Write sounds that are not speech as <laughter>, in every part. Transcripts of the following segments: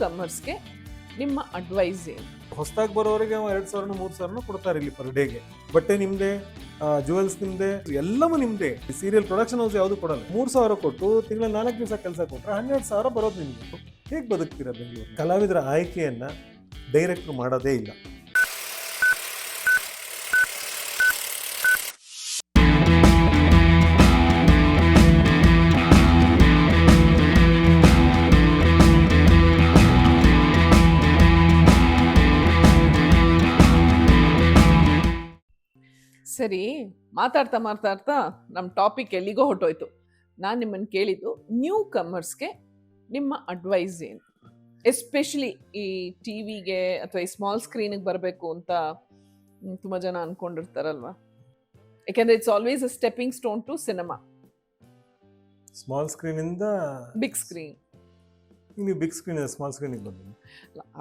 ಕಮರ್ಸ್ಗೆ ನಿಮ್ಮ ಅಡ್ವೈಸ್ ಏನು? ಹೊಸದಾಗಿ ಬರೋರಿಗೆ ಎರಡು ಸಾವಿರ ಮೂರು ಸಾವಿರನೂ ಕೊಡ್ತಾರೆ ಇಲ್ಲಿ ಪರ್ ಡೇಗೆ ಬಟ್ಟೆ ನಿಮ್ದೆ ಜುವೆಲ್ಸ್ ನಿಮ್ದೆ, ಎಲ್ಲವೂ ನಿಮ್ದೆ. ಸೀರಿಯಲ್ ಪ್ರೊಡಕ್ಷನ್ ಹೌಸ್ ಯಾವುದು ಕೊಡಲ್ಲ. ಮೂರು ಸಾವಿರ ಕೊಟ್ಟು ತಿಂಗಳ ನಾಲ್ಕು ದಿವಸ ಕೆಲಸ ಕೊಟ್ಟರೆ ಹನ್ನೆರಡು ಸಾವಿರ ಬರೋದು ನಿಮಗೆ. ಹೇಗೆ ಬದುಕ್ತೀರಾ ಬೆಂಗಳೂರು ಕಲಾವಿದರ ಆಯ್ಕೆಯನ್ನು ಡೈರೆಕ್ಟ್ರು ಮಾಡೋದೇ ಇಲ್ಲ. ಸರಿ ಮಾತಾಡ್ತಾ ಮಾತಾಡ್ತಾ ನಮ್ಮ ಟಾಪಿಕ್ ಎಲ್ಲಿಗೋ ಹೊಟ್ಟೋಯ್ತು ನಾನು ನಿಮ್ಮನ್ನು ಕೇಳಿದ್ದು ನ್ಯೂ ಕಮರ್ಸ್ಗೆ ನಿಮ್ಮ ಅಡ್ವೈಸ್ ಏನು? ಎಸ್ಪೆಷಲಿ ಈ ಟಿ ವಿಗೆ ಅಥವಾ ಈ ಸ್ಮಾಲ್ ಸ್ಕ್ರೀನಿಗೆ ಬರಬೇಕು ಅಂತ ತುಂಬ ಜನ ಅಂದ್ಕೊಂಡಿರ್ತಾರಲ್ವ ಯಾಕೆಂದ್ರೆ it's always a stepping stone to cinema small ಸ್ಕ್ರೀನಿಂದ big screen ನೀವು ಬಿಗ್ ಸ್ಕ್ರೀನ್ ಸ್ಮಾಲ್ ಸ್ಕ್ರೀನಿಗೆ ಬಂದಿಲ್ಲ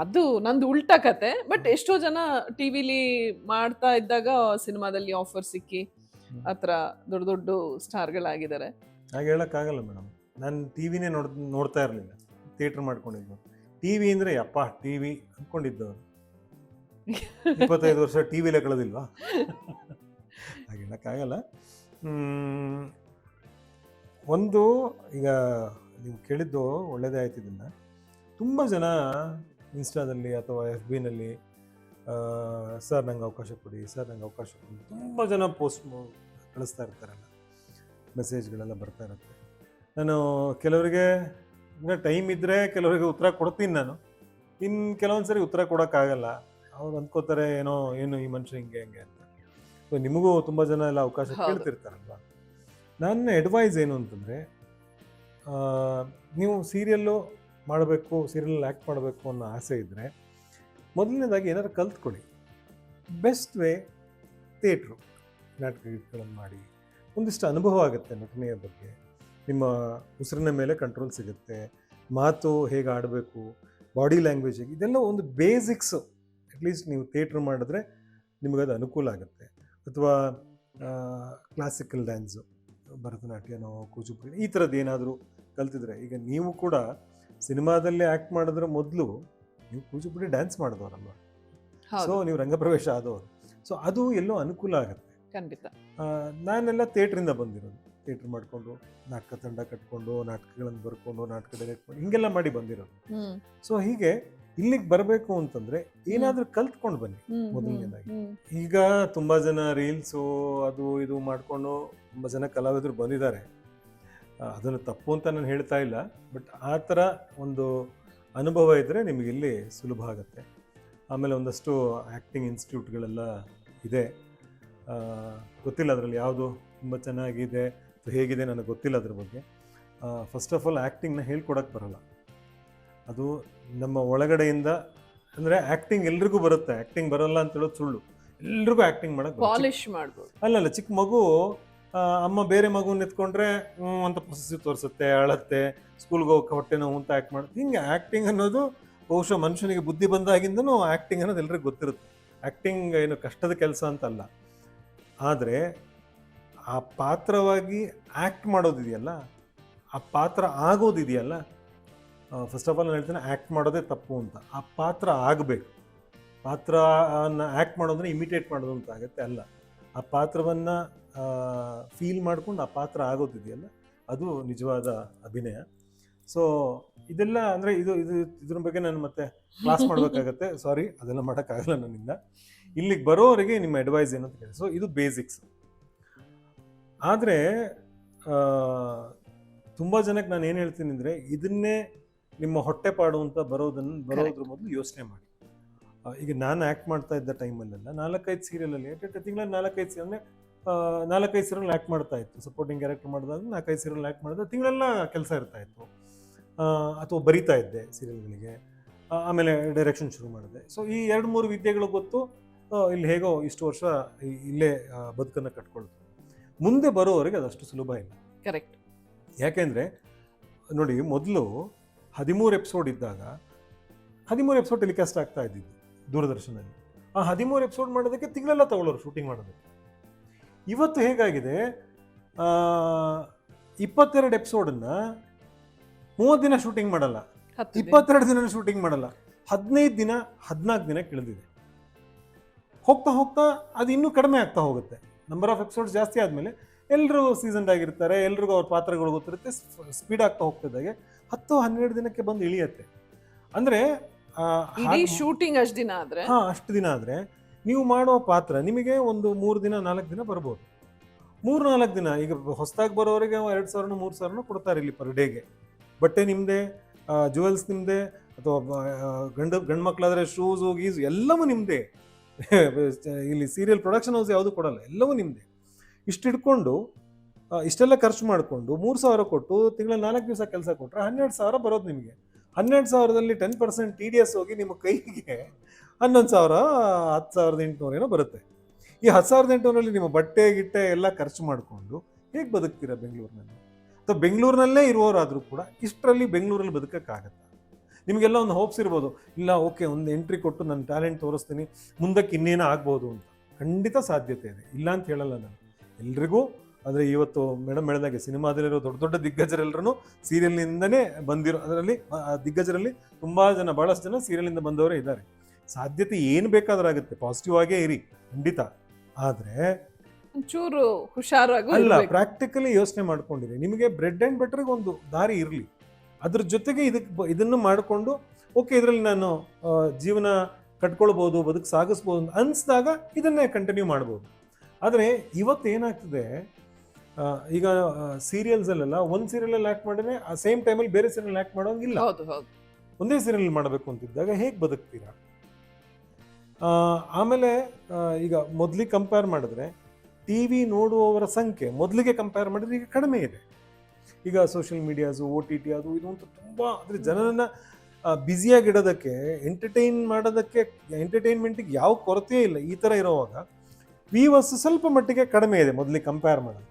ಅದು ನಂದು ಉಲ್ಟಾ ಕತೆ ಬಟ್ ಎಷ್ಟೋ ಜನ ಟಿವಿಲಿ ಮಾಡ್ತಾ ಇದ್ದಾಗ ಸಿನಿಮಾದಲ್ಲಿ ಆಫರ್ ಸಿಕ್ಕಿ ಆ ಥರ ದೊಡ್ಡ ದೊಡ್ಡ ಸ್ಟಾರ್ಗಳಾಗಿದ್ದಾರೆ. ಹಾಗೆ ಹೇಳೋಕ್ಕಾಗಲ್ಲ ಮೇಡಮ್ ನಾನು ಟಿ ವಿನೇ ನೋಡ್ ನೋಡ್ತಾ ಇರಲಿಲ್ಲ. ಥಿಯೇಟ್ರ್ ಮಾಡ್ಕೊಂಡಿದ್ದು. ಟಿ ವಿ ಅಂದರೆ ಯಪ್ಪ ಟಿ ವಿ ಅಂದ್ಕೊಂಡಿದ್ದು ಇಪ್ಪತ್ತೈದು ವರ್ಷ ಟಿ ವಿಲೇ ಕಳೆದಿಲ್ವಾ? ಹಾಗೆ ಹೇಳೋಕ್ಕಾಗಲ್ಲ ಒಂದು ಈಗ ನೀವು ಕೇಳಿದ್ದು ಒಳ್ಳೆಯದೇ ಆಯ್ತು ಇದನ್ನು. ತುಂಬ ಜನ ಇನ್ಸ್ಟಾದಲ್ಲಿ ಅಥವಾ ಎಫ್ ಬಿನಲ್ಲಿ ಸರ್ ನಂಗೆ ಅವಕಾಶ ಕೊಡಿ ಸರ್ ನಂಗೆ ಅವಕಾಶ ಕೊಡಿ ತುಂಬ ಜನ ಪೋಸ್ಟ್ ಕಳಿಸ್ತಾ ಇರ್ತಾರಲ್ಲ ಮೆಸೇಜ್ಗಳೆಲ್ಲ ಬರ್ತಾ ಇರುತ್ತೆ. ನಾನು ಕೆಲವರಿಗೆ ಅಂದರೆ ಟೈಮ್ ಇದ್ದರೆ ಕೆಲವರಿಗೆ ಉತ್ತರ ಕೊಡ್ತೀನಿ ನಾನು. ಇನ್ನು ಕೆಲವೊಂದು ಸರಿ ಉತ್ತರ ಕೊಡೋಕ್ಕಾಗಲ್ಲ. ಅವ್ರು ಅಂದ್ಕೋತಾರೆ ಏನೋ ಏನು ಈ ಮನುಷ್ಯ ಹಿಂಗೆ ಹಂಗೆ ಅಂತ. ಸೊ ನಿಮಗೂ ತುಂಬ ಜನ ಎಲ್ಲ ಅವಕಾಶ ಕೇಳ್ತಿರ್ತಾರಲ್ವಾ ಕೇಳ್ತಿರ್ತಾರಲ್ವ? ನನ್ನ ಅಡ್ವೈಸ್ ಏನು ಅಂತಂದರೆ ನೀವು ಸೀರಿಯಲ್ಲು ಮಾಡಬೇಕು, ಸೀರಿಯಲ್ ಆ್ಯಕ್ಟ್ ಮಾಡಬೇಕು ಅನ್ನೋ ಆಸೆ ಇದ್ದರೆ ಮೊದಲನೇದಾಗಿ ಏನಾದ್ರು ಕಲ್ತ್ಕೊಳ್ಳಿ. ಬೆಸ್ಟ್ ವೇ ಥಿಯೇಟ್ರು ನಾಟಕ ಮಾಡಿ. ಒಂದಿಷ್ಟು ಅನುಭವ ಆಗುತ್ತೆ ನಟನೆಯ ಬಗ್ಗೆ. ನಿಮ್ಮ ಉಸಿರಿನ ಮೇಲೆ ಕಂಟ್ರೋಲ್ ಸಿಗುತ್ತೆ. ಮಾತು ಹೇಗೆ ಆಡಬೇಕು ಬಾಡಿ ಲ್ಯಾಂಗ್ವೇಜ್ ಇದೆಲ್ಲ ಒಂದು ಬೇಸಿಕ್ಸು ಅಟ್ಲೀಸ್ಟ್ ನೀವು ಥಿಯೇಟ್ರ್ ಮಾಡಿದ್ರೆ ನಿಮಗದು ಅನುಕೂಲ ಆಗುತ್ತೆ. ಅಥವಾ ಕ್ಲಾಸಿಕಲ್ ಡ್ಯಾನ್ಸು ಭರತನಾಟ್ಯನೋ ಕೂಚುಪುಡಿ ಈ ಥರದ್ದು ಏನಾದರೂ ಕಲ್ತಿದ್ರೆ. ಈಗ ನೀವು ಕೂಡ ಸಿನಿಮಾದಲ್ಲಿ ಆ್ಯಕ್ಟ್ ಮಾಡಿದ್ರೆ ಮೊದಲು ನೀವು ಕೂಚಿಪುಡಿ ಡ್ಯಾನ್ಸ್ ಮಾಡಿದವರಲ್ವ? ಸೊ ನೀವು ರಂಗಪ್ರವೇಶ ಆದವರು. ಸೊ ಅದು ಎಲ್ಲೋ ಅನುಕೂಲ ಆಗುತ್ತೆ. ಖಂಡಿತ. ನಾನೆಲ್ಲ ಥಿಯೇಟ್ರಿಂದ ಬಂದಿರೋದು. ಥಿಯೇಟ್ರ್ ಮಾಡಿಕೊಂಡು ನಾಟಕ ತಂಡ ಕಟ್ಕೊಂಡು ನಾಟಕಗಳನ್ನು ಬರ್ಕೊಂಡು ನಾಟಕ ಡೈರೆಕ್ಟ್ ಮಾಡಿ ಹಿಂಗೆಲ್ಲ ಮಾಡಿ ಬಂದಿರೋದು. ಸೊ ಹೀಗೆ ಇಲ್ಲಿಗೆ ಬರಬೇಕು ಅಂತಂದ್ರೆ ಏನಾದರೂ ಕಲ್ತ್ಕೊಂಡು ಬನ್ನಿ ಮೊದಲನೇದಾಗಿ. ಈಗ ತುಂಬಾ ಜನ ರೀಲ್ಸು ಅದು ಇದು ಮಾಡಿಕೊಂಡು ತುಂಬಾ ಜನ ಕಲಾವಿದರು ಬಂದಿದ್ದಾರೆ. ಅದನ್ನು ತಪ್ಪು ಅಂತ ನಾನು ಹೇಳ್ತಾ ಇಲ್ಲ. ಬಟ್ ಆ ಥರ ಒಂದು ಅನುಭವ ಇದ್ದರೆ ನಿಮಗೆ ಇಲ್ಲಿ ಸುಲಭ ಆಗುತ್ತೆ. ಆಮೇಲೆ ಒಂದಷ್ಟು ಆ್ಯಕ್ಟಿಂಗ್ ಇನ್ಸ್ಟಿಟ್ಯೂಟ್ಗಳೆಲ್ಲ ಇದೆ. ಗೊತ್ತಿಲ್ಲ ಅದರಲ್ಲಿ ಯಾವುದು ತುಂಬ ಚೆನ್ನಾಗಿದೆ ಹೇಗಿದೆ ನನಗೆ ಗೊತ್ತಿಲ್ಲ ಅದ್ರ ಬಗ್ಗೆ. ಫಸ್ಟ್ ಆಫ್ ಆಲ್ ಆ್ಯಕ್ಟಿಂಗ್ನ ಹೇಳ್ಕೊಡಕ್ಕೆ ಬರಲ್ಲ. ಅದು ನಮ್ಮ ಒಳಗಡೆಯಿಂದ ಅಂದರೆ ಆ್ಯಕ್ಟಿಂಗ್ ಎಲ್ರಿಗೂ ಬರುತ್ತೆ. ಆ್ಯಕ್ಟಿಂಗ್ ಬರಲ್ಲ ಅಂತ ಹೇಳೋದು ಸುಳ್ಳು. ಎಲ್ರಿಗೂ ಆ್ಯಕ್ಟಿಂಗ್ ಮಾಡೋದು. ಪಾಲಿಶ್ ಮಾಡ್ಬೋದು. ಅಲ್ಲ ಚಿಕ್ಕ ಮಗು ಅಮ್ಮ ಬೇರೆ ಮಗುನ ಎತ್ಕೊಂಡ್ರೆ ಹ್ಞೂ ಅಂತ ಪೊಸೆಸಿವ್ ತೋರಿಸುತ್ತೆ, ಅಳತ್ತೆ ಸ್ಕೂಲ್ಗೆ ಹೋಗಿ ಹೊಟ್ಟೆ ನೋವು ಅಂತ ಆ್ಯಕ್ಟ್ ಮಾಡುತ್ತೆ. ಹಿಂಗೆ ಆ್ಯಕ್ಟಿಂಗ್ ಅನ್ನೋದು ಬಹುಶಃ ಮನುಷ್ಯನಿಗೆ ಬುದ್ಧಿ ಬಂದಾಗಿಂದನೂ ಆ್ಯಕ್ಟಿಂಗ್ ಅನ್ನೋದು ಎಲ್ರಿಗೂ ಗೊತ್ತಿರುತ್ತೆ. ಆ್ಯಕ್ಟಿಂಗ್ ಏನು ಕಷ್ಟದ ಕೆಲಸ ಅಂತಲ್ಲ. ಆದರೆ, ಆ ಪಾತ್ರವಾಗಿ ಆ್ಯಕ್ಟ್ ಮಾಡೋದಿದೆಯಲ್ಲ ಆ ಪಾತ್ರ ಆಗೋದಿದೆಯಲ್ಲ ಫಸ್ಟ್ ಆಫ್ ಆಲ್ ನಾನು ಹೇಳ್ತೇನೆ ಆ್ಯಕ್ಟ್ ಮಾಡೋದೇ ತಪ್ಪು ಅಂತ. ಆ ಪಾತ್ರ ಆಗಬೇಕು. ಪಾತ್ರನ ಆ್ಯಕ್ಟ್ ಮಾಡೋದ್ರೆ ಇಮಿಟೇಟ್ ಮಾಡೋದು ಅಂತ ಆಗುತ್ತೆ ಅಲ್ಲ. ಆ ಪಾತ್ರವನ್ನು ಫೀಲ್ ಮಾಡ್ಕೊಂಡು ಆ ಪಾತ್ರ ಆಗೋದಿದೆಯಲ್ಲ? ಅದು ನಿಜವಾದ ಅಭಿನಯ. ಸೊ ಇದೆಲ್ಲ ಅಂದರೆ ಇದು ಇದು ಇದ್ರ ಬಗ್ಗೆ ನಾನು ಮತ್ತೆ ಕ್ಲಾಸ್ <laughs> ಮಾಡಬೇಕಾಗತ್ತೆ. ಸಾರಿ ಅದೆಲ್ಲ ಮಾಡೋಕ್ಕಾಗಲ್ಲ ನನ್ನಿಂದ. ಇಲ್ಲಿಗೆ ಬರೋವರೆಗೆ ನಿಮ್ಮ ಅಡ್ವೈಸ್ ಏನು ಅಂತ ಕೇಳಿ ಸೊ ಇದು ಬೇಸಿಕ್ಸ್ ಆದರೆ ತುಂಬ ಜನಕ್ಕೆ ನಾನು ಏನು ಹೇಳ್ತೀನಿ ಅಂದರೆ ಇದನ್ನೇ ನಿಮ್ಮ ಹೊಟ್ಟೆ ಪಾಡು ಅಂತ ಬರೋದನ್ನು ಬರೋದ್ರ ಮೊದಲು ಯೋಚನೆ ಮಾಡಿ. ಈಗ ನಾನು ಆ್ಯಕ್ಟ್ ಮಾಡ್ತಾ ಇದ್ದ ಟೈಮಲ್ಲೆಲ್ಲ ನಾಲ್ಕೈದು ಸೀರಿಯಲಲ್ಲಿ ತಿಂಗಳ ನಾಲ್ಕೈದು ಸೀರಿಯಲ್ ಅಂದರೆ ನಾಲ್ಕೈದು ಸೀರಿಯಲ್ ಆ್ಯಕ್ಟ್ ಮಾಡ್ತಾ ಇತ್ತು. ಸಪೋರ್ಟಿಂಗ್ ಕ್ಯಾರೆಕ್ಟರ್ ಮಾಡಿದಾಗ ನಾಲ್ಕೈದು ಸೀರಿಯಲ್ ಆ್ಯಕ್ಟ್ ಮಾಡಿದಾಗ ತಿಂಗಳೆಲ್ಲ ಕೆಲಸ ಇರ್ತಾ ಇತ್ತು. ಅಥವಾ ಬರಿತಾ ಇದ್ದೆ ಸೀರಿಯಲ್ಗಳಿಗೆ ಆಮೇಲೆ ಡೈರೆಕ್ಷನ್ ಶುರು ಮಾಡಿದೆ. ಸೊ ಈ ಎರಡು ಮೂರು ವಿದ್ಯೆಗಳು ಗೊತ್ತು. ಇಲ್ಲಿ ಹೇಗೋ ಇಷ್ಟು ವರ್ಷ ಇಲ್ಲೇ ಬದುಕನ್ನು ಕಟ್ಕೊಳ್ತು. ಮುಂದೆ ಬರೋವರೆಗೆ ಅದಷ್ಟು ಸುಲಭ ಇಲ್ಲ. ಕರೆಕ್ಟ್ ಯಾಕೆಂದರೆ ನೋಡಿ ಮೊದಲು ಹದಿಮೂರು ಎಪಿಸೋಡ್ ಇದ್ದಾಗ ಹದಿಮೂರು ಎಪಿಸೋಡ್ ಟೆಲಿಕಾಸ್ಟ್ ಆಗ್ತಾ ಇದ್ದಿದ್ದು ದೂರದರ್ಶನದಲ್ಲಿ. ಆ ಹದಿಮೂರು ಎಪಿಸೋಡ್ ಮಾಡೋದಕ್ಕೆ ತಿಂಗಳೆಲ್ಲ ತಗೊಳ್ಳೋರು ಶೂಟಿಂಗ್ ಮಾಡೋದಕ್ಕೆ. ಇವತ್ತು ಹೇಗಾಗಿದೆ? ಆ, ಇಪ್ಪತ್ತೆರಡು ಎಪಿಸೋಡನ್ನು ಮೂವತ್ತು ದಿನ ಶೂಟಿಂಗ್ ಮಾಡಲ್ಲ. ಇಪ್ಪತ್ತೆರಡು ದಿನ ಶೂಟಿಂಗ್ ಮಾಡಲ್ಲ. ಹದಿನೈದು ದಿನ ಹದಿನಾಲ್ಕು ದಿನ ಕಿಳಿದಿದೆ. ಹೋಗ್ತಾ ಹೋಗ್ತಾ ಅದು ಇನ್ನೂ ಕಡಿಮೆ ಆಗ್ತಾ ಹೋಗುತ್ತೆ. ನಂಬರ್ ಆಫ್ ಎಪಿಸೋಡ್ಸ್ ಜಾಸ್ತಿ ಆದಮೇಲೆ ಎಲ್ಲರೂ ಸೀಸನ್ ಆಗಿರ್ತಾರೆ ಎಲ್ರಿಗೂ ಅವ್ರ ಪಾತ್ರಗಳು ಗೊತ್ತಿರುತ್ತೆ ಸ್ಪೀಡ್ ಆಗ್ತಾ ಹೋಗ್ತಿದ್ದಾಗೆ ಹತ್ತು ಹನ್ನೆರಡು ದಿನಕ್ಕೆ ಬಂದು ಇಳಿಯತ್ತೆ. ಅಂದರೆ ಶೂಟಿಂಗ್ ಅಷ್ಟ್ ದಿನ ಆದ್ರೆ? ಹಾಂ ಅಷ್ಟು ದಿನ ಆದರೆ ನೀವು ಮಾಡೋ ಪಾತ್ರ ನಿಮಗೆ ಒಂದು ಮೂರು ದಿನ, ನಾಲ್ಕು ದಿನ ಬರ್ಬೋದು. ಮೂರು, ನಾಲ್ಕು ದಿನ, ಈಗ ಹೊಸದಾಗಿ ಬರೋರಿಗೆ ಎರಡು ಸಾವಿರನೂ, ಮೂರು ಸಾವಿರನೂ ಕೊಡ್ತಾರೆ ಇಲ್ಲಿ ಪರ್ ಡೇಗೆ ಬಟ್ಟೆ ನಿಮ್ಮದೇ ಜುವೆಲ್ಸ್ ನಿಮ್ಮದೇ ಅಥವಾ ಗಂಡು ಗಂಡು ಮಕ್ಕಳಾದರೆ ಶೂಸು ಗೀಸು ಎಲ್ಲವೂ ನಿಮ್ಮದೇ <laughs> ಇಲ್ಲಿ ಸೀರಿಯಲ್ ಪ್ರೊಡಕ್ಷನ್ ಹೌಸ್ ಯಾವುದು ಕೊಡಲ್ಲ, ಎಲ್ಲವೂ ನಿಮ್ಮದೇ ಇಷ್ಟು ಹಿಡ್ಕೊಂಡು ಇಷ್ಟೆಲ್ಲ ಖರ್ಚು ಮಾಡಿಕೊಂಡು ಮೂರು ಸಾವಿರ ಕೊಟ್ಟು ತಿಂಗಳ ನಾಲ್ಕು ದಿವಸ ಕೆಲಸ ಕೊಟ್ಟರೆ ಹನ್ನೆರಡು ಸಾವಿರ ಬರೋದು ನಿಮಗೆ. ಹನ್ನೆರಡು ಸಾವಿರದಲ್ಲಿ ten percent T D S ಹೋಗಿ ನಿಮ್ಮ ಕೈಗೆ ಹನ್ನೊಂದು ಸಾವಿರ, ಹತ್ತು ಸಾವಿರದ ಎಂಟುನೂರು ಏನೋ ಬರುತ್ತೆ. ಈ ಹತ್ತು ಸಾವಿರದ ಎಂಟುನೂರಲ್ಲಿ ನಿಮ್ಮ ಬಟ್ಟೆ, ಗಿಟ್ಟೆ ಎಲ್ಲ ಖರ್ಚು ಮಾಡಿಕೊಂಡು ಹೇಗೆ ಬದುಕ್ತೀರಾ ಬೆಂಗಳೂರಿನಲ್ಲಿ? ಅಥವಾ ಬೆಂಗಳೂರಿನಲ್ಲೇ ಇರುವವರಾದರೂ ಕೂಡ ಇಷ್ಟರಲ್ಲಿ ಬೆಂಗಳೂರಲ್ಲಿ ಬದುಕಕ್ಕಾಗತ್ತಾ? ನಿಮಗೆಲ್ಲ ಒಂದು ಹೋಪ್ಸ್ ಇರ್ಬೋದು, ಇಲ್ಲ ಓಕೆ ಒಂದು ಎಂಟ್ರಿ ಕೊಟ್ಟು ನನ್ನ ಟ್ಯಾಲೆಂಟ್ ತೋರಿಸ್ತೀನಿ, ಮುಂದಕ್ಕೆ ಇನ್ನೇನೋ ಆಗ್ಬೋದು ಅಂತ. ಖಂಡಿತ ಸಾಧ್ಯತೆ ಇದೆ. ಇಲ್ಲ ಅಂತ ಹೇಳಲ್ಲ ನಾನು. ಎಲ್ರಿಗೂ, ಆದರೆ ಇವತ್ತು ಮೇಡಮ್ ಹೇಳಿದಾಗೆ ಸಿನಿಮಾದಲ್ಲಿರೋ ದೊಡ್ಡ ದೊಡ್ಡ ದಿಗ್ಗಜರೆಲ್ಲರೂ ಸೀರಿಯಲ್ನಿಂದನೇ ಬಂದಿರೋ, ಅದರಲ್ಲಿ ದಿಗ್ಗಜರಲ್ಲಿ ತುಂಬ ಜನ ಭಾಳಷ್ಟು ಜನ ಸೀರಿಯಲ್ನಿಂದ ಬಂದವರೇ ಇದ್ದಾರೆ. ಸಾಧ್ಯತೆ ಏನು ಬೇಕಾದ್ರೂ ಆಗುತ್ತೆ. ಪಾಸಿಟಿವ್ ಆಗೇ ಇರಿ. ಖಂಡಿತ. ಆದರೆ ಒಂಚೂರು ಹುಷಾರಾಗಿ ಅಲ್ಲ. ಪ್ರಾಕ್ಟಿಕಲಿ ಯೋಚನೆ ಮಾಡ್ಕೊಂಡಿರಿ. ನಿಮಗೆ ಬ್ರೆಡ್ ಆ್ಯಂಡ್ ಬಟರ್ಗೆ ಒಂದು ದಾರಿ ಇರಲಿ. ಅದ್ರ ಜೊತೆಗೆ ಇದಕ್ಕೆ ಇದನ್ನು ಮಾಡಿಕೊಂಡು ಓಕೆ ಇದರಲ್ಲಿ ನಾನು ಜೀವನ ಕಟ್ಕೊಳ್ಬೋದು ಬದುಕು ಸಾಗಿಸ್ಬೋದು ಅಂತ ಅನಿಸಿದಾಗ ಇದನ್ನೇ ಕಂಟಿನ್ಯೂ ಮಾಡ್ಬೋದು. ಆದರೆ ಇವತ್ತು ಏನಾಗ್ತದೆ ಈಗ ಸೀರಿಯಲ್ಸಲ್ಲೆಲ್ಲ ಒಂದು ಸೀರಿಯಲಲ್ಲಿ ಆ್ಯಕ್ಟ್ ಮಾಡಿದ್ರೆ ಆ ಸೇಮ್ ಟೈಮಲ್ಲಿ ಬೇರೆ ಸೀರಿಯಲ್ ಆ್ಯಕ್ಟ್ ಮಾಡೋಂಗಿಲ್ಲ. ಒಂದೇ ಸೀರಿಯಲ್ ಮಾಡಬೇಕು ಅಂತಿದ್ದಾಗ ಹೇಗೆ ಬದುಕ್ತೀರಾ? ಆಮೇಲೆ ಈಗ ಮೊದಲಿಗೆ ಕಂಪೇರ್ ಮಾಡಿದ್ರೆ ಟಿ ವಿ ನೋಡುವವರ ಸಂಖ್ಯೆ ಮೊದಲಿಗೆ ಕಂಪೇರ್ ಮಾಡಿದ್ರೆ ಈಗ ಕಡಿಮೆ ಇದೆ. ಈಗ social medias O T T ಅದು ಇದು ಅಂತ ತುಂಬ, ಅಂದರೆ ಜನರನ್ನು ಬ್ಯುಸಿಯಾಗಿಡೋದಕ್ಕೆ ಎಂಟರ್ಟೈನ್ ಮಾಡೋದಕ್ಕೆ ಎಂಟರ್ಟೈನ್ಮೆಂಟಿಗೆ ಯಾವ ಕೊರತೆ ಇಲ್ಲ ಈ ಥರ ಇರೋವಾಗ ವಿವರ್ಸ್ ಸ್ವಲ್ಪ ಮಟ್ಟಿಗೆ ಕಡಿಮೆ ಇದೆ ಮೊದಲಿಗೆ ಕಂಪೇರ್ ಮಾಡೋದು.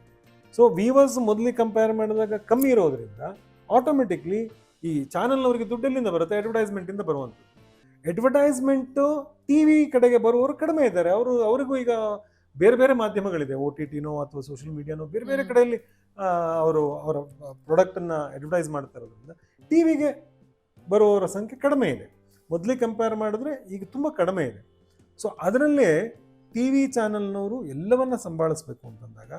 ಸೊ ವೀವರ್ಸ್ ಮೊದಲಿಗೆ ಕಂಪೇರ್ ಮಾಡಿದಾಗ ಕಮ್ಮಿ ಇರೋದ್ರಿಂದ ಆಟೋಮೆಟಿಕ್ಲಿ ಈ ಚಾನಲ್ನವರಿಗೆ ದುಡ್ಡು ಎಲ್ಲಿಂದ ಬರುತ್ತೆ? ಅಡ್ವರ್ಟೈಸ್ಮೆಂಟಿಂದ ಬರುವಂಥದ್ದು. ಅಡ್ವರ್ಟೈಸ್ಮೆಂಟು ಟಿ ವಿ ಕಡೆಗೆ ಬರುವವರು ಕಡಿಮೆ ಇದ್ದಾರೆ. ಅವರು ಅವರಿಗೂ ಈಗ ಬೇರೆ ಬೇರೆ ಮಾಧ್ಯಮಗಳಿದೆ. ಓ ಟಿ ಟಿನೋ ಅಥವಾ ಸೋಷಿಯಲ್ ಮೀಡಿಯಾನೋ ಬೇರೆ ಬೇರೆ. ಕಡೆಯಲ್ಲಿ ಅವರು ಅವರ ಪ್ರಾಡಕ್ಟನ್ನು ಅಡ್ವರ್ಟೈಸ್ ಮಾಡ್ತಾ ಇರೋದ್ರಿಂದ ಟಿ ವಿಗೆ ಬರುವವರ ಸಂಖ್ಯೆ ಕಡಿಮೆ ಇದೆ. ಮೊದಲಿಗೆ ಕಂಪೇರ್ ಮಾಡಿದ್ರೆ ಈಗ ತುಂಬ ಕಡಿಮೆ ಇದೆ. ಸೊ ಅದರಲ್ಲೇ ಟಿ ವಿ ಚಾನಲ್ನವರು ಎಲ್ಲವನ್ನ ಸಂಭಾಳಿಸ್ಬೇಕು ಅಂತಂದಾಗ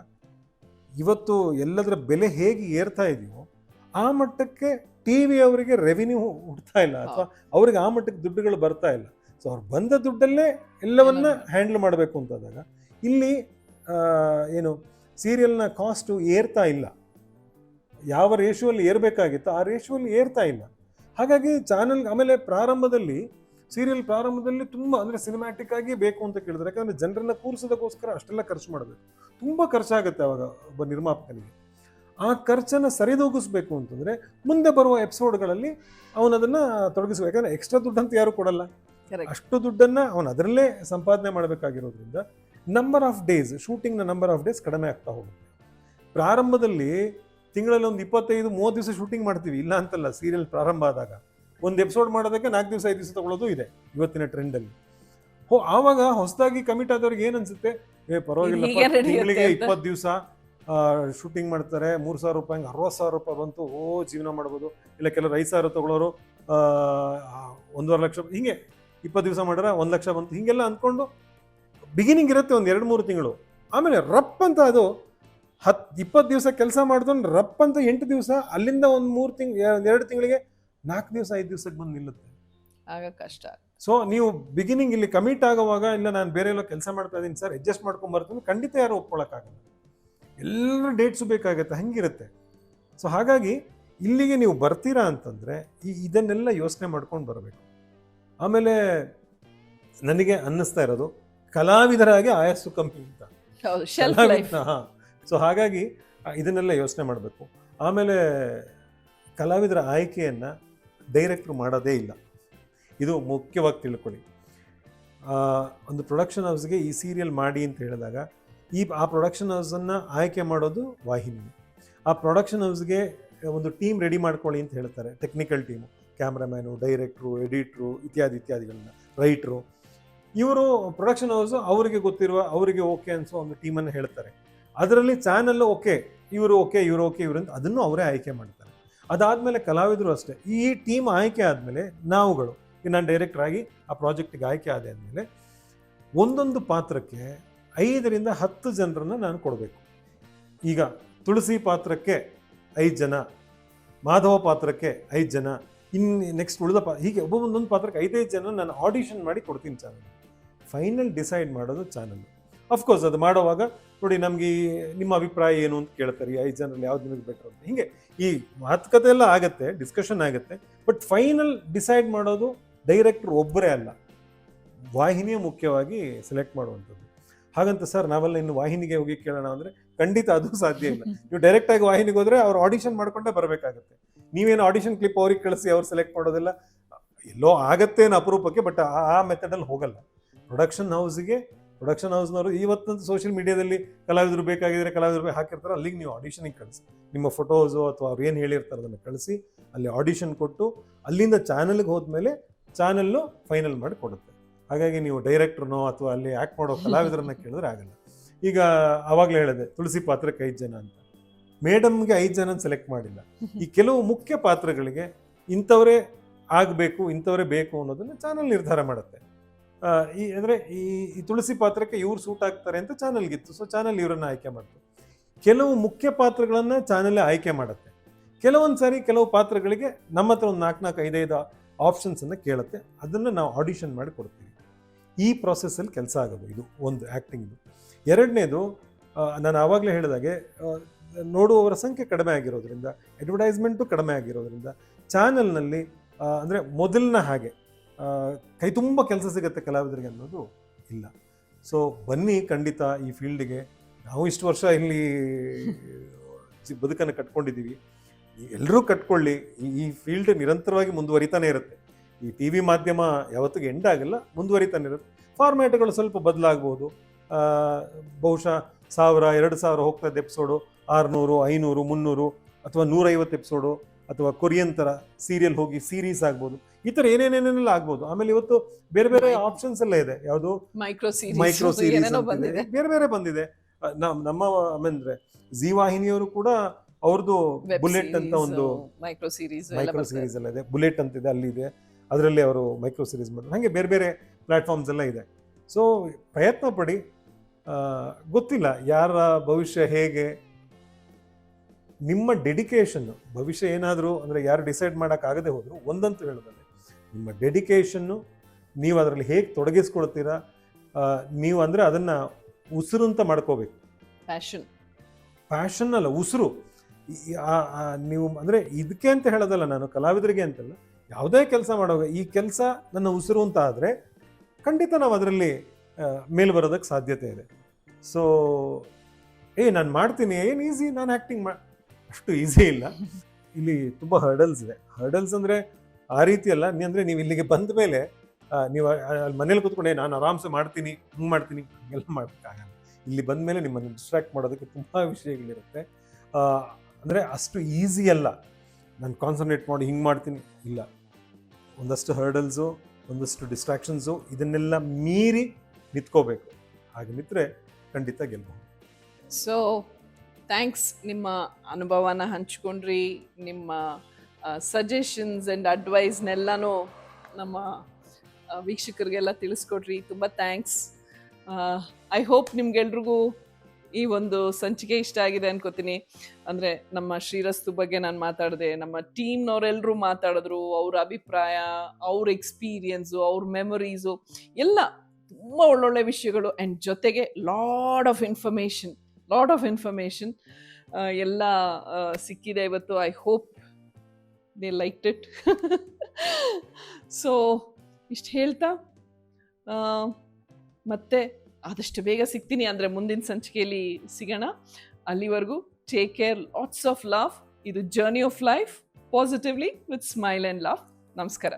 ಇವತ್ತು ಎಲ್ಲದರ ಬೆಲೆ ಹೇಗೆ ಏರ್ತಾ ಇದೆಯೋ ಆ ಮಟ್ಟಕ್ಕೆ ಟಿ ವಿ ಅವರಿಗೆ ರೆವಿನ್ಯೂ ಹುಡ್ತಾ ಇಲ್ಲ ಅಥವಾ ಅವ್ರಿಗೆ ಆ ಮಟ್ಟಕ್ಕೆ ದುಡ್ಡುಗಳು ಬರ್ತಾ ಇಲ್ಲ. ಸೊ ಅವ್ರು ಬಂದ ದುಡ್ಡಲ್ಲೇ ಎಲ್ಲವನ್ನ. ಹ್ಯಾಂಡಲ್ ಮಾಡಬೇಕು. ಅಂತಂದಾಗ ಇಲ್ಲಿ ಏನು ಸೀರಿಯಲ್ನ ಕಾಸ್ಟು ಏರ್ತಾ ಇಲ್ಲ. ಯಾವ ರೇಷುವಲ್ಲಿ ಏರ್ಬೇಕಾಗಿತ್ತು ಆ ರೇಷುವಲ್ಲಿ ಏರ್ತಾ ಇಲ್ಲ. ಹಾಗಾಗಿ ಚಾನೆಲ್ ಆಮೇಲೆ ಪ್ರಾರಂಭದಲ್ಲಿ ಸೀರಿಯಲ್ ಪ್ರಾರಂಭದಲ್ಲಿ ತುಂಬ ಅಂದರೆ ಸಿನಿಮ್ಯಾಟಿಕ್ ಆಗಿ ಬೇಕು ಅಂತ ಕೇಳಿದ್ರೆ ಯಾಕಂದ್ರೆ ಜನರನ್ನ ಕೂರಿಸೋದಕ್ಕೋಸ್ಕರ ಅಷ್ಟೆಲ್ಲ ಖರ್ಚು ಮಾಡಬೇಕು. ತುಂಬ ಖರ್ಚಾಗುತ್ತೆ ಅವಾಗ ಒಬ್ಬ ನಿರ್ಮಾಪಕನಿಗೆ. ಆ ಖರ್ಚನ್ನು ಸರಿದೂಗಿಸ್ಬೇಕು ಅಂತಂದ್ರೆ ಮುಂದೆ ಬರುವ ಎಪಿಸೋಡ್ಗಳಲ್ಲಿ ಅವನದನ್ನು ತೊಡಗಿಸ್ಬೇಕು. ಯಾಕಂದ್ರೆ ಎಕ್ಸ್ಟ್ರಾ ದುಡ್ಡು ಅಂತ ಯಾರು ಕೊಡಲ್ಲ. ಅಷ್ಟು ದುಡ್ಡನ್ನ ಅವನು ಅದರಲ್ಲೇ ಸಂಪಾದನೆ ಮಾಡಬೇಕಾಗಿರೋದ್ರಿಂದ ನಂಬರ್ ಆಫ್ ಡೇಸ್ ಶೂಟಿಂಗ್ನ ನಂಬರ್ ಆಫ್ ಡೇಸ್ ಕಡಿಮೆ ಆಗ್ತಾ ಹೋಗುತ್ತೆ. ಪ್ರಾರಂಭದಲ್ಲಿ ತಿಂಗಳಲ್ಲಿ ಒಂದು ಇಪ್ಪತ್ತೈದು ಮೂವತ್ತು ದಿವಸ ಶೂಟಿಂಗ್ ಮಾಡ್ತೀವಿ. ಇಲ್ಲ ಅಂತಲ್ಲ ಸೀರಿಯಲ್ ಪ್ರಾರಂಭ ಆದಾಗ. ಒಂದು ಎಪಿಸೋಡ್ ಮಾಡೋದಕ್ಕೆ ನಾಲ್ಕು ದಿವಸ ಐದು ದಿವಸ ತಗೊಳ್ಳೋದು ಇದೆ ಇವತ್ತಿನ ಟ್ರೆಂಡಲ್ಲಿ ಹೋ ಆವಾಗ ಹೊಸದಾಗಿ ಕಮಿಟ್ ಆದವ್ರಿಗೆ ಏನು ಅನಿಸುತ್ತೆ? ಏ ಪರವಾಗಿಲ್ಲ ತಿಂಗಳಿಗೆ ಇಪ್ಪತ್ತು ದಿವಸ ಶೂಟಿಂಗ್ ಮಾಡ್ತಾರೆ. ಮೂರು ಸಾವಿರ ರೂಪಾಯಿ ಹಂಗೆ ಅರವತ್ತು ಸಾವಿರ ರೂಪಾಯಿ ಬಂತು. ಓ ಜೀವನ ಮಾಡ್ಬೋದು. ಇಲ್ಲ ಕೆಲವರು ಐದು ಸಾವಿರ ತಗೊಳ್ಳೋರು ಆ, ಒಂದೂವರೆ ಲಕ್ಷ ಹಿಂಗೆ ಇಪ್ಪತ್ತು ದಿವಸ ಮಾಡಿದ್ರೆ ಒಂದು ಲಕ್ಷ ಬಂತು. ಹೀಗೆಲ್ಲ ಅಂದ್ಕೊಂಡು ಬಿಗಿನಿಂಗ್ ಇರುತ್ತೆ ಒಂದು ಎರಡು ಮೂರು ತಿಂಗಳು. ಆಮೇಲೆ ರಪ್ ಅಂತ ಅದು ಹತ್ತು ಇಪ್ಪತ್ತು ದಿವಸ ಕೆಲಸ ಮಾಡಿದ್ರು ರಪ್ ಅಂತ ಎಂಟು ದಿವಸ ಅಲ್ಲಿಂದ ಒಂದು ಮೂರು ತಿಂಗ್ ಎರಡು ತಿಂಗಳಿಗೆ ನಾಲ್ಕು ದಿವಸ ಐದು ದಿವಸಕ್ಕೆ ಬಂದು ನಿಲ್ಲುತ್ತೆ. ಆಗ ಕಷ್ಟ. ಸೊ ನೀವು ಬಿಗಿನಿಂಗ್ ಇಲ್ಲಿ ಕಮಿಟ್ ಆಗುವಾಗ ಇಲ್ಲ ನಾನು ಬೇರೆ ಎಲ್ಲೋ ಕೆಲಸ ಮಾಡ್ತಾ ಇದ್ದೀನಿ ಸರ್ ಅಡ್ಜಸ್ಟ್ ಮಾಡ್ಕೊಂಡ್ ಬರ್ತೀನಿ. ಖಂಡಿತ ಯಾರು ಒಪ್ಕೊಳ್ಳೋಕ್ಕಾಗಲ್ಲ ಎಲ್ಲ ಡೇಟ್ಸು ಬೇಕಾಗುತ್ತೆ ಹಂಗಿರುತ್ತೆ. ಸೊ ಹಾಗಾಗಿ ಇಲ್ಲಿಗೆ ನೀವು ಬರ್ತೀರಾ ಅಂತಂದರೆ ಈ ಇದನ್ನೆಲ್ಲ ಯೋಚನೆ ಮಾಡ್ಕೊಂಡು ಬರಬೇಕು. ಆಮೇಲೆ ನನಗೆ ಅನ್ನಿಸ್ತಾ ಇರೋದು ಕಲಾವಿದರಾಗಿ ಆಯಸ್ಸು ಕಮ್ಮಿ ಅಂತ. ಹಾಂ. ಸೊ ಹಾಗಾಗಿ ಇದನ್ನೆಲ್ಲ ಯೋಚನೆ ಮಾಡಬೇಕು. ಆಮೇಲೆ ಕಲಾವಿದರ ಆಯ್ಕೆಯನ್ನು ಡೈರೆಕ್ಟ್ರು ಮಾಡೋದೇ ಇಲ್ಲ. ಇದು ಮುಖ್ಯವಾಗಿ ತಿಳ್ಕೊಳ್ಳಿ. ಒಂದು ಪ್ರೊಡಕ್ಷನ್ ಹೌಸ್ಗೆ ಈ ಸೀರಿಯಲ್ ಮಾಡಿ ಅಂತ ಹೇಳಿದಾಗ ಈ ಆ ಪ್ರೊಡಕ್ಷನ್ ಹೌಸನ್ನು ಆಯ್ಕೆ ಮಾಡೋದು ವಾಹಿನಿ. ಆ ಪ್ರೊಡಕ್ಷನ್ ಹೌಸ್ಗೆ ಒಂದು ಟೀಮ್ ರೆಡಿ ಮಾಡ್ಕೊಳ್ಳಿ ಅಂತ ಹೇಳ್ತಾರೆ technical team cameraman director editor ಇತ್ಯಾದಿ ಇತ್ಯಾದಿಗಳನ್ನ ರೈಟ್ರು ಇವರು ಪ್ರೊಡಕ್ಷನ್ ಹೌಸು ಅವರಿಗೆ ಗೊತ್ತಿರುವ, ಅವರಿಗೆ ಓಕೆ ಅನ್ಸೋ ಒಂದು ಟೀಮನ್ನು ಹೇಳ್ತಾರೆ. ಅದರಲ್ಲಿ ಚಾನಲ್ ಓಕೆ ಇವರು ಓಕೆ ಇವರು ಓಕೆ ಇವರು ಅಂತ ಅದನ್ನು ಅವರೇ ಆಯ್ಕೆ ಮಾಡ್ತಾರೆ. ಅದಾದಮೇಲೆ ಕಲಾವಿದರು ಅಷ್ಟೇ, ಈ ಟೀಮ್ ಆಯ್ಕೆ ಆದಮೇಲೆ ನಾವುಗಳು ನಾನು ಡೈರೆಕ್ಟರ್ ಆಗಿ ಆ ಪ್ರಾಜೆಕ್ಟಿಗೆ ಆಯ್ಕೆ ಆದ ಆದಮೇಲೆ ಒಂದೊಂದು ಪಾತ್ರಕ್ಕೆ ಐದರಿಂದ ಹತ್ತು ಜನರನ್ನು ನಾನು ಕೊಡಬೇಕು. ಈಗ ತುಳಸಿ ಪಾತ್ರಕ್ಕೆ ಐದು ಜನ, ಮಾಧವ ಪಾತ್ರಕ್ಕೆ ಐದು ಜನ ಇನ್ನು ನೆಕ್ಸ್ಟ್ ಉಳಿದ ಪಾ, ಹೀಗೆ ಒಬ್ಬೊಂದೊಂದು ಪಾತ್ರಕ್ಕೆ ಐದೈದು ಜನ ನಾನು ಆಡಿಷನ್ ಮಾಡಿ ಕೊಡ್ತೀನಿ ಚಾನಲ್ ಫೈನಲ್ ಡಿಸೈಡ್ ಮಾಡೋದು ಚಾನಲ್ ಅಫ್ಕೋರ್ಸ್ ಅದು ಮಾಡುವಾಗ ನೋಡಿ ನಮಗೆ ನಿಮ್ಮ ಅಭಿಪ್ರಾಯ ಏನು ಅಂತ ಕೇಳ್ತಾರೆ, ಈ ಐದು ಜನರಲ್ಲಿ ಯಾವ್ದು ನಿಮಗೆ ಬೆಟರ್ ಅಂತ. ಹೀಗೆ ಈ ಮಾತುಕತೆ ಎಲ್ಲ ಆಗುತ್ತೆ ಡಿಸ್ಕಷನ್ ಆಗುತ್ತೆ ಬಟ್ ಫೈನಲ್ ಡಿಸೈಡ್ ಮಾಡೋದು ಡೈರೆಕ್ಟರ್ ಒಬ್ಬರೇ ಅಲ್ಲ. ವಾಹಿನಿಯೇ ಮುಖ್ಯವಾಗಿ ಸೆಲೆಕ್ಟ್ ಮಾಡುವಂಥದ್ದು. ಹಾಗಂತ ಸರ್ ನಾವೆಲ್ಲ ಇನ್ನು ವಾಹಿನಿಗೆ ಹೋಗಿ ಕೇಳೋಣ ಅಂದ್ರೆ ಖಂಡಿತ ಅದು ಸಾಧ್ಯ ಇಲ್ಲ. ನೀವು ಡೈರೆಕ್ಟ್ ಆಗಿ ವಾಹಿನಿಗೆ ಹೋದ್ರೆ ಅವ್ರು ಆಡಿಷನ್ ಮಾಡ್ಕೊಂಡೇ ಬರಬೇಕಾಗುತ್ತೆ. ನೀವೇನು ಆಡಿಷನ್ ಕ್ಲಿಪ್ ಅವ್ರಿಗೆ ಕಳಿಸಿ ಅವ್ರು ಸೆಲೆಕ್ಟ್ ಮಾಡೋದಿಲ್ಲ. ಎಲ್ಲೋ ಆಗತ್ತೆ ಅನ್ನೋ ಅಪರೂಪಕ್ಕೆ ಬಟ್ ಆ ಮೆಥಡಲ್ಲಿ ಹೋಗಲ್ಲ. ಪ್ರೊಡಕ್ಷನ್ ಹೌಸ್ಗೆ ಪ್ರೊಡಕ್ಷನ್ ಹೌಸ್ನವರು ಇವತ್ತಂತೂ ಸೋಷಿಯಲ್ ಮೀಡಿಯಾದಲ್ಲಿ ಕಲಾವಿದರು ಬೇಕಾಗಿದ್ರೆ ಕಲಾವಿದರು ಹಾಕಿರ್ತಾರೆ. ಅಲ್ಲಿಗೆ ನೀವು ಆಡಿಷನಿಗೆ ಕಳಿಸಿ. ನಿಮ್ಮ ಫೋಟೋಸು ಅಥವಾ ಅವ್ರು ಏನು ಹೇಳಿರ್ತಾರೆ ಅದನ್ನು ಕಳಿಸಿ. ಅಲ್ಲಿ ಆಡಿಷನ್ ಕೊಟ್ಟು, ಅಲ್ಲಿಂದ ಚಾನಲ್ಗೆ ಹೋದ್ಮೇಲೆ ಚಾನಲ್ಲು ಫೈನಲ್ ಮಾಡಿ ಕೊಡುತ್ತೆ. ಹಾಗಾಗಿ ನೀವು ಡೈರೆಕ್ಟ್ರನೋ ಅಥವಾ ಅಲ್ಲಿ ಆ್ಯಕ್ಟ್ ಮಾಡೋ ಕಲಾವಿದರನ್ನ ಕೇಳಿದ್ರೆ ಆಗಲ್ಲ. ಈಗ ಆವಾಗಲೇ ಹೇಳಿದೆ ತುಳಸಿ ಪಾತ್ರಕ್ಕೆ ಐದು ಜನ ಅಂತ. ಮೇಡಮ್ಗೆ ಐದು ಜನ ಸೆಲೆಕ್ಟ್ ಮಾಡಿಲ್ಲ. ಈ ಕೆಲವು ಮುಖ್ಯ ಪಾತ್ರಗಳಿಗೆ ಇಂಥವರೇ ಆಗಬೇಕು ಇಂಥವರೇ ಬೇಕು ಅನ್ನೋದನ್ನ ಚಾನಲ್ ನಿರ್ಧಾರ ಮಾಡುತ್ತೆ. ಈ ಅಂದರೆ ಈ ಈ ತುಳಸಿ ಪಾತ್ರಕ್ಕೆ ಇವ್ರು ಸೂಟ್ ಆಗ್ತಾರೆ ಅಂತ ಚಾನಲ್ಗಿತ್ತು ಸೊ ಚಾನಲ್ ಇವರನ್ನು ಆಯ್ಕೆ ಮಾಡ್ತು. ಕೆಲವು ಮುಖ್ಯ ಪಾತ್ರಗಳನ್ನು ಚಾನಲ್ ಆಯ್ಕೆ ಮಾಡುತ್ತೆ. ಕೆಲವೊಂದು ಸಾರಿ ಕೆಲವು ಪಾತ್ರಗಳಿಗೆ ನಮ್ಮ ಹತ್ರ ಒಂದು ನಾಲ್ಕು ನಾಲ್ಕು ಐದೈದು ಆಪ್ಷನ್ಸನ್ನು ಕೇಳುತ್ತೆ. ಅದನ್ನು ನಾವು ಆಡಿಷನ್ ಮಾಡಿ ಕೊಡ್ತೀವಿ. ಈ ಪ್ರಾಸೆಸ್ಸಲ್ಲಿ ಕೆಲಸ ಆಗೋದು ಇದು, ಒಂದು ಆ್ಯಕ್ಟಿಂಗ್ದು ಎರಡನೇದು ನಾನು ಆವಾಗಲೇ ಹೇಳಿದಾಗೆ ನೋಡುವವರ ಸಂಖ್ಯೆ ಕಡಿಮೆ ಆಗಿರೋದ್ರಿಂದ ಅಡ್ವರ್ಟೈಸ್ಮೆಂಟು ಕಡಿಮೆ ಆಗಿರೋದ್ರಿಂದ ಚಾನಲ್ನಲ್ಲಿ ಅಂದರೆ ಮೊದಲಿನ ಹಾಗೆ ಕೈ ತುಂಬ ಕೆಲಸ ಸಿಗುತ್ತೆ ಕಲಾವಿದರಿಗೆ ಅನ್ನೋದು ಇಲ್ಲ. ಸೊ ಬನ್ನಿ ಖಂಡಿತ ಈ ಫೀಲ್ಡಿಗೆ ನಾವು ಇಷ್ಟು ವರ್ಷ ಇಲ್ಲಿ, ಬದುಕನ್ನು ಕಟ್ಕೊಂಡಿದ್ದೀವಿ. ಎಲ್ಲರೂ ಕಟ್ಕೊಳ್ಳಿ. ಈ ಫೀಲ್ಡ್ ನಿರಂತರವಾಗಿ ಮುಂದುವರಿತಾನೆ ಇರುತ್ತೆ. ಈ ಟಿ ವಿ ಮಾಧ್ಯಮ ಯಾವತ್ತಿಗೆ ಎಂಡ್ ಆಗಲ್ಲ ಮುಂದುವರಿತಾನೆ ಇರುತ್ತೆ. ಫಾರ್ಮ್ಯಾಟ್ಗಳು ಸ್ವಲ್ಪ ಬದಲಾಗ್ಬೋದು. ಆ, ಬಹುಶಃ ಸಾವಿರ ಎರಡು ಸಾವಿರ ಹೋಗ್ತದೆ ಎಪಿಸೋಡು ಆರುನೂರು ಐನೂರು ಮುನ್ನೂರು ಅಥವಾ ನೂರೈವತ್ತು ಎಪಿಸೋಡು ಅಥವಾ ಕೊರಿಯನ್ ಥರ ಸೀರಿಯಲ್ ಹೋಗಿ ಸೀರೀಸ್ ಆಗ್ಬೋದು. ಈ ಥರ ಏನೇನೇನೆಲ್ಲ ಆಗ್ಬೋದು. ಆಮೇಲೆ ಇವತ್ತು ಬೇರೆ ಬೇರೆ ಆಪ್ಷನ್ಸ್ ಎಲ್ಲ ಇದೆ. ಯಾವುದು? ಮೈಕ್ರೋ ಮೈಕ್ರೋ ಸೀರೀಸ್ ಬೇರೆ ಬೇರೆ ಬಂದಿದೆ. ನಮ್ಮ ಅಂದ್ರೆ ಜೀ ವಾಹಿನಿಯವರು ಕೂಡ ಅವ್ರದ್ದು ಬುಲೆಟ್ ಅಂತ ಒಂದು ಮೈಕ್ರೋ ಸೀರೀಸ್ ಮೈಕ್ರೋ. ಸೀರೀಸ್ ಎಲ್ಲ ಇದೆ. ಬುಲೆಟ್ ಅಂತಿದೆ ಅಲ್ಲಿದೆ. ಅದರಲ್ಲಿ ಅವರು ಮೈಕ್ರೋ ಸೀರೀಸ್ ಮಾಡ್ತಾರೆ ಹಾಗೆ ಬೇರೆ ಬೇರೆ ಪ್ಲಾಟ್ಫಾರ್ಮ್ಸ್ ಎಲ್ಲ ಇದೆ. ಸೊ ಪ್ರಯತ್ನ ಪಡಿ. ಗೊತ್ತಿಲ್ಲ ಯಾರ ಭವಿಷ್ಯ ಹೇಗೆ. ನಿಮ್ಮ ಡೆಡಿಕೇಶನ್ ಭವಿಷ್ಯ ಏನಾದರೂ ಅಂದರೆ ಯಾರು ಡಿಸೈಡ್ ಮಾಡೋಕ್ಕಾಗದೆ ಹೋದರೂ ಒಂದಂತೂ ಹೇಳೋದಲ್ಲ. ನಿಮ್ಮ ಡೆಡಿಕೇಷನ್ನು ನೀವು ಅದರಲ್ಲಿ ಹೇಗೆ ತೊಡಗಿಸ್ಕೊಳ್ತೀರಾ? ನೀವು ಅಂದರೆ ಅದನ್ನು ಉಸಿರು ಅಂತ ಮಾಡ್ಕೋಬೇಕು. ಪ್ಯಾಷನ್ ಪ್ಯಾಷನ್ ಅಲ್ಲ ಉಸಿರು. ನೀವು ಅಂದರೆ ಇದಕ್ಕೆ ಅಂತ ಹೇಳೋದಲ್ಲ ನಾನು ಕಲಾವಿದರಿಗೆ ಅಂತಲ್ಲ. ಯಾವುದೇ ಕೆಲಸ ಮಾಡುವಾಗ ಈ ಕೆಲಸ ನನ್ನ ಉಸಿರು ಅಂತ ಆದರೆ ಖಂಡಿತ ನಾವು ಅದರಲ್ಲಿ ಮೇಲೆ ಬರೋದಕ್ಕೆ ಸಾಧ್ಯತೆ ಇದೆ. ಸೊ ಏ, ನಾನು ಮಾಡ್ತೀನಿ, ಏನು ಈಸಿ ನಾನು ಆ್ಯಕ್ಟಿಂಗ್ ಮಾ, ಅಷ್ಟು ಈಸಿ ಇಲ್ಲ. ಇಲ್ಲಿ ತುಂಬ ಹರ್ಡಲ್ಸ್ ಇದೆ. ಹರ್ಡಲ್ಸ್ ಅಂದರೆ ಆ ರೀತಿ ಅಲ್ಲ, ನೀ ಅಂದರೆ ನೀವು ಇಲ್ಲಿಗೆ ಬಂದ ಮೇಲೆ ನೀವು ಅಲ್ಲಿ ಮನೇಲಿ ಕೂತ್ಕೊಂಡೆ, ನಾನು ಆರಾಮ್ಸೆ ಮಾಡ್ತೀನಿ, ಹಂಗೆ ಮಾಡ್ತೀನಿ, ಹಂಗೆಲ್ಲ ಮಾಡೋಕ್ಕಾಗಲ್ಲ ಇಲ್ಲಿ ಬಂದ ಮೇಲೆ ನಿಮ್ಮನ್ನು ಡಿಸ್ಟ್ರಾಕ್ಟ್ ಮಾಡೋದಕ್ಕೆ ತುಂಬ ವಿಷಯಗಳಿರುತ್ತೆ. ಅಂದರೆ ಅಷ್ಟು ಈಸಿ ಅಲ್ಲ. ನಾನು ಕಾನ್ಸಂಟ್ರೇಟ್ ಮಾಡಿ ಹಿಂಗೆ ಮಾಡ್ತೀನಿ, ಇಲ್ಲ. ಒಂದಷ್ಟು ಹರ್ಡಲ್ಸು ಒಂದಷ್ಟು ಡಿಸ್ಟ್ರಾಕ್ಷನ್ಸು ಇದನ್ನೆಲ್ಲ ಮೀರಿ ನಿಂತ್ಕೋಬೇಕು. ಹಾಗೆ ನಿಂತರೆ ಖಂಡಿತ ಗೆಲ್ಬಹುದು. ಸೊ ಥ್ಯಾಂಕ್ಸ್ ನಿಮ್ಮ ಅನುಭವನ ಹಂಚ್ಕೊಂಡ್ರಿ, ನಿಮ್ಮ ಸಜೆಷನ್ಸ್ ಆ್ಯಂಡ್ ಅಡ್ವೈಸ್ನೆಲ್ಲನೂ ನಮ್ಮ ವೀಕ್ಷಕರಿಗೆಲ್ಲ ತಿಳಿಸ್ಕೊಡ್ರಿ. ತುಂಬ ಥ್ಯಾಂಕ್ಸ್ ಐ ಹೋಪ್ ನಿಮ್ಗೆಲ್ರಿಗೂ ಈ ಒಂದು ಸಂಚಿಕೆ ಇಷ್ಟ ಆಗಿದೆ ಅನ್ಕೋತೀನಿ. ಅಂದ್ರೆ ನಮ್ಮ ಶ್ರೀರಸ್ತು ಬಗ್ಗೆ ನಾನು ಮಾತಾಡಿದೆ, ನಮ್ಮ ಟೀಮ್ನವರೆಲ್ಲರೂ ಮಾತಾಡಿದ್ರು, ಅವ್ರ ಅಭಿಪ್ರಾಯ, ಅವ್ರ ಎಕ್ಸ್ಪೀರಿಯನ್ಸು, ಅವ್ರ ಮೆಮೊರೀಸು, ಎಲ್ಲ ತುಂಬ ಒಳ್ಳೊಳ್ಳೆ ವಿಷಯಗಳು ಆ್ಯಂಡ್ ಜೊತೆಗೆ lot of information lot of information ಎಲ್ಲ ಸಿಕ್ಕಿದೆ ಇವತ್ತು. I hope they like it. <laughs> So ಇಷ್ಟು ಹೇಳ್ತಾ ಮತ್ತೆ ಆದಷ್ಟು ಬೇಗ ಸಿಗ್ತೀನಿ. ಅಂದರೆ ಮುಂದಿನ ಸಂಚಿಕೆಯಲ್ಲಿ ಸಿಗೋಣ. ಅಲ್ಲಿವರೆಗೂ take care lots of love ಇದು journey of life positively with smile and love ನಮಸ್ಕಾರ.